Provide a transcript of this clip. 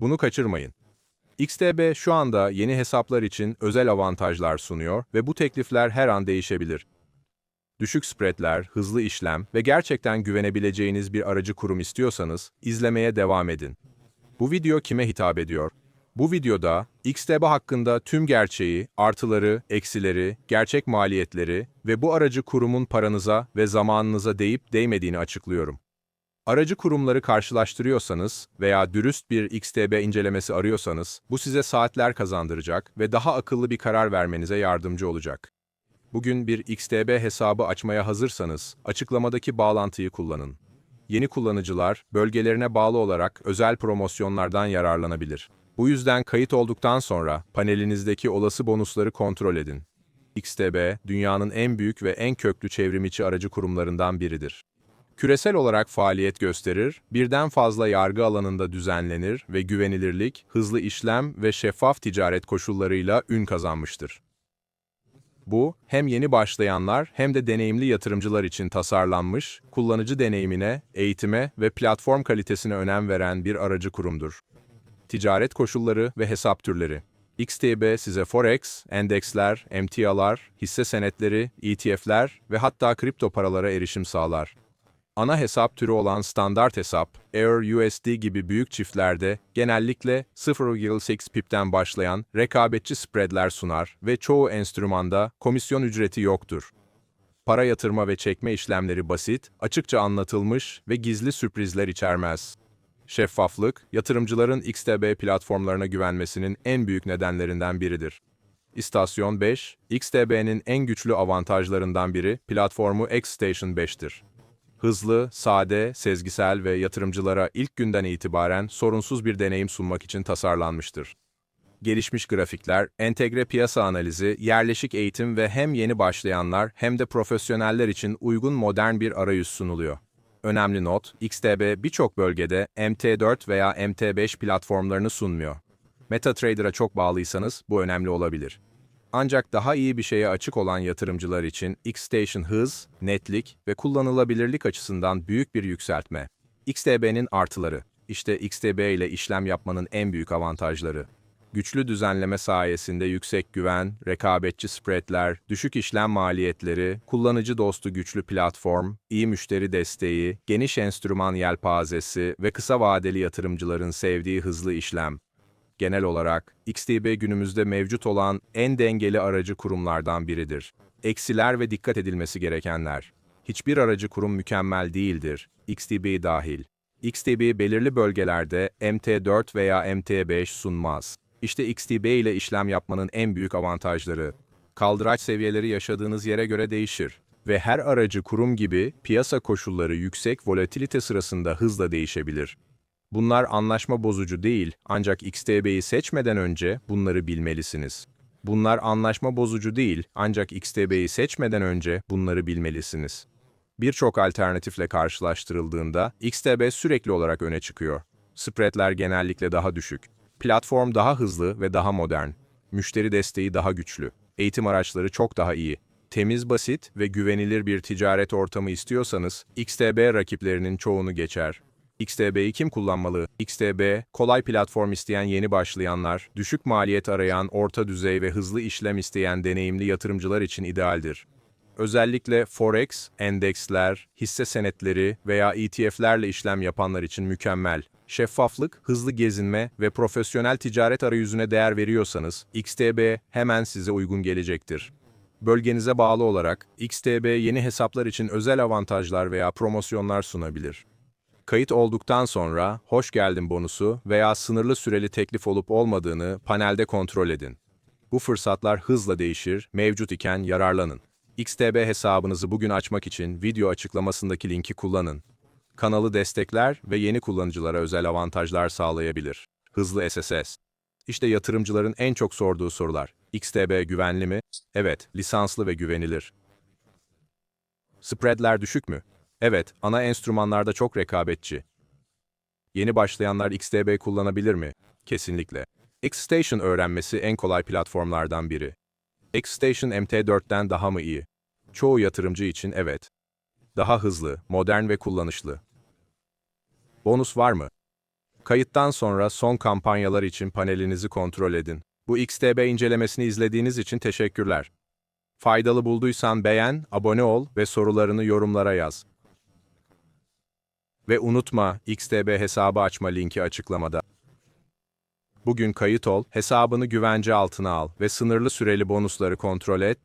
Bunu kaçırmayın. XTB şu anda yeni hesaplar için özel avantajlar sunuyor ve bu teklifler her an değişebilir. Düşük spreadler, hızlı işlem ve gerçekten güvenebileceğiniz bir aracı kurum istiyorsanız izlemeye devam edin. Bu video kime hitap ediyor? Bu videoda XTB hakkında tüm gerçeği, artıları, eksileri, gerçek maliyetleri ve bu aracı kurumun paranıza ve zamanınıza değip değmediğini açıklıyorum. Aracı kurumları karşılaştırıyorsanız veya dürüst bir XTB incelemesi arıyorsanız bu size saatler kazandıracak ve daha akıllı bir karar vermenize yardımcı olacak. Bugün bir XTB hesabı açmaya hazırsanız açıklamadaki bağlantıyı kullanın. Yeni kullanıcılar bölgelerine bağlı olarak özel promosyonlardan yararlanabilir. Bu yüzden kayıt olduktan sonra panelinizdeki olası bonusları kontrol edin. XTB, dünyanın en büyük ve en köklü çevrimiçi aracı kurumlarından biridir. Küresel olarak faaliyet gösterir, birden fazla yargı alanında düzenlenir ve güvenilirlik, hızlı işlem ve şeffaf ticaret koşullarıyla ün kazanmıştır. Bu, hem yeni başlayanlar hem de deneyimli yatırımcılar için tasarlanmış, kullanıcı deneyimine, eğitime ve platform kalitesine önem veren bir aracı kurumdur. Ticaret koşulları ve hesap türleri. XTB size Forex, endeksler, emtialar, hisse senetleri, ETF'ler ve hatta kripto paralara erişim sağlar. Ana hesap türü olan standart hesap, Air USD gibi büyük çiftlerde genellikle 0,6 pipten başlayan rekabetçi spreadler sunar ve çoğu enstrümanda komisyon ücreti yoktur. Para yatırma ve çekme işlemleri basit, açıkça anlatılmış ve gizli sürprizler içermez. Şeffaflık, yatırımcıların XTB platformlarına güvenmesinin en büyük nedenlerinden biridir. İstasyon 5, XTB'nin en güçlü avantajlarından biri platformu X-Station 5'tir. Hızlı, sade, sezgisel ve yatırımcılara ilk günden itibaren sorunsuz bir deneyim sunmak için tasarlanmıştır. Gelişmiş grafikler, entegre piyasa analizi, yerleşik eğitim ve hem yeni başlayanlar hem de profesyoneller için uygun modern bir arayüz sunuluyor. Önemli not, XTB birçok bölgede MT4 veya MT5 platformlarını sunmuyor. MetaTrader'a çok bağlıysanız bu önemli olabilir. Ancak daha iyi bir şeye açık olan yatırımcılar için Xstation hız, netlik ve kullanılabilirlik açısından büyük bir yükseltme. XTB'nin artıları. İşte XTB ile işlem yapmanın en büyük avantajları. Güçlü düzenleme sayesinde yüksek güven, rekabetçi spreadler, düşük işlem maliyetleri, kullanıcı dostu güçlü platform, iyi müşteri desteği, geniş enstrüman yelpazesi ve kısa vadeli yatırımcıların sevdiği hızlı işlem. Genel olarak, XTB günümüzde mevcut olan en dengeli aracı kurumlardan biridir. Eksiler ve dikkat edilmesi gerekenler. Hiçbir aracı kurum mükemmel değildir, XTB dahil. XTB belirli bölgelerde MT4 veya MT5 sunmaz. İşte XTB ile işlem yapmanın en büyük avantajları. Kaldıraç seviyeleri yaşadığınız yere göre değişir ve her aracı kurum gibi piyasa koşulları yüksek volatilite sırasında hızla değişebilir. Bunlar anlaşma bozucu değil, ancak XTB'yi seçmeden önce bunları bilmelisiniz. Bunlar anlaşma bozucu değil, ancak XTB'yi seçmeden önce bunları bilmelisiniz. Birçok alternatifle karşılaştırıldığında XTB sürekli olarak öne çıkıyor. Spreadler genellikle daha düşük. Platform daha hızlı ve daha modern. Müşteri desteği daha güçlü. Eğitim araçları çok daha iyi. Temiz, basit ve güvenilir bir ticaret ortamı istiyorsanız XTB rakiplerinin çoğunu geçer. XTB'yi kim kullanmalı? XTB, kolay platform isteyen yeni başlayanlar, düşük maliyet arayan, orta düzey ve hızlı işlem isteyen deneyimli yatırımcılar için idealdir. Özellikle Forex, endeksler, hisse senetleri veya ETF'lerle işlem yapanlar için mükemmel. Şeffaflık, hızlı gezinme ve profesyonel ticaret arayüzüne değer veriyorsanız, XTB hemen size uygun gelecektir. Bölgenize bağlı olarak, XTB yeni hesaplar için özel avantajlar veya promosyonlar sunabilir. Kayıt olduktan sonra hoş geldin bonusu veya sınırlı süreli teklif olup olmadığını panelde kontrol edin. Bu fırsatlar hızla değişir, mevcut iken yararlanın. XTB hesabınızı bugün açmak için video açıklamasındaki linki kullanın. Kanalı destekler ve yeni kullanıcılara özel avantajlar sağlayabilir. Hızlı SSS. İşte yatırımcıların en çok sorduğu sorular. XTB güvenli mi? Evet, lisanslı ve güvenilir. Spreadler düşük mü? Evet, ana enstrümanlarda çok rekabetçi. Yeni başlayanlar XTB kullanabilir mi? Kesinlikle. Xstation öğrenmesi en kolay platformlardan biri. Xstation MT4'ten daha mı iyi? Çoğu yatırımcı için evet. Daha hızlı, modern ve kullanışlı. Bonus var mı? Kayıttan sonra son kampanyalar için panelinizi kontrol edin. Bu XTB incelemesini izlediğiniz için teşekkürler. Faydalı bulduysan beğen, abone ol ve sorularını yorumlara yaz. Ve unutma, XTB hesabı açma linki açıklamada. Bugün kayıt ol, hesabını güvence altına al ve sınırlı süreli bonusları kontrol et